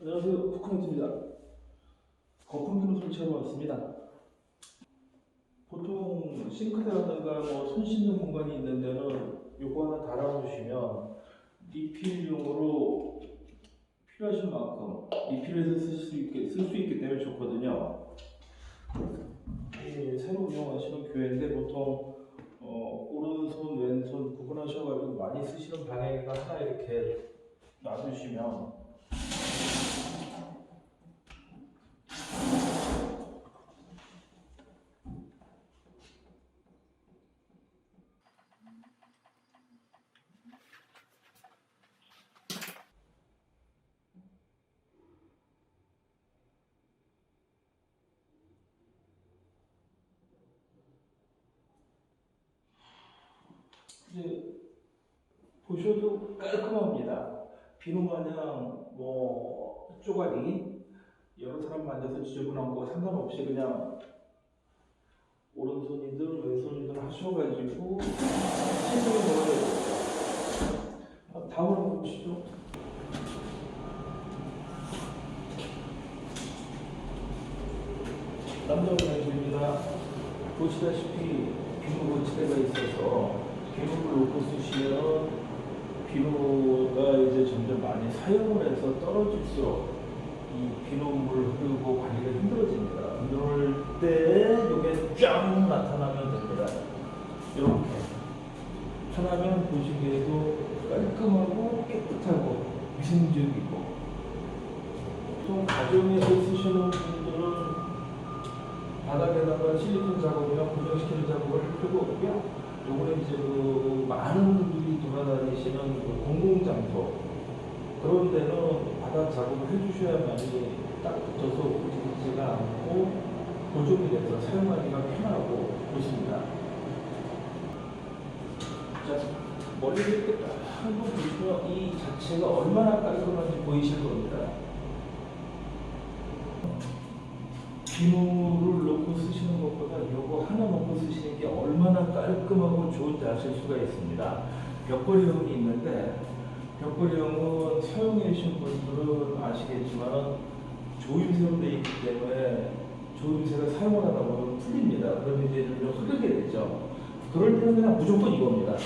안녕하세요. 후크노트입니다. 거품기로 설치하러 왔습니다. 보통 싱크대라든가 뭐 손 씻는 공간이 있는 데는 요거 하나 달아놓으시면 리필용으로 필요하신 만큼 리필해서 쓸 수 있게 쓸 수 있기 때문에 좋거든요. 이 새로 운영하시는 교회인데 보통 어, 오른손 왼손 구분하셔가지고 많이 쓰시는 방향에가 하나 이렇게 놔두시면 이제 보셔도 깔끔합니다. 비누 마냥 뭐 쪼가리 여러 사람 만져서 지저분한 거 상관없이 그냥 오른손이든 왼손이든 하셔가지고 신경을 넣어야 되죠. 다음 한번 보시죠. 남자 화장실입니다. 보시다시피 비누 거치대가 있어서 비누를 놓고 쓰시면 비누가 이제 점점 많이 사용을 해서 떨어질수록 이 비누물 흐르고 관리가 힘들어집니다. 이럴 때 이게 쫙 나타나면 됩니다. 이렇게 편하면 보시기에도 깔끔하고 깨끗하고 위생적이고 또 가정에서 쓰시는 분들은 바닥에다가 실리콘 작업이나 고정시키는 작업을 할 필요가 없고요. 요거는 이제 그 많은 분들이 돌아다니시는 그 공공장소 그런 데는 바닥 작업을 해주셔야만이 딱 붙어서 움직이지가 않고 고정이 돼서 사용하기가 편하고 좋습니다. 자, 멀리 이렇게 딱 한번 보시면 이 자체가 얼마나 깔끔한지 보이실 겁니다. 비누를 넣고 쓰시는 것보다 이거 하나 넣고 쓰시는 게 얼마나 깔끔하고 좋은지 아실 수가 있습니다. 벽걸이형이 있는데 벽걸이형은 사용해 주신 분들은 아시겠지만 조임새로 되어 있기 때문에 조임새가 사용을 하다 보면 풀립니다. 그러면 이제 좀 흐르게 되죠. 그럴 때는 그냥 무조건 이겁니다.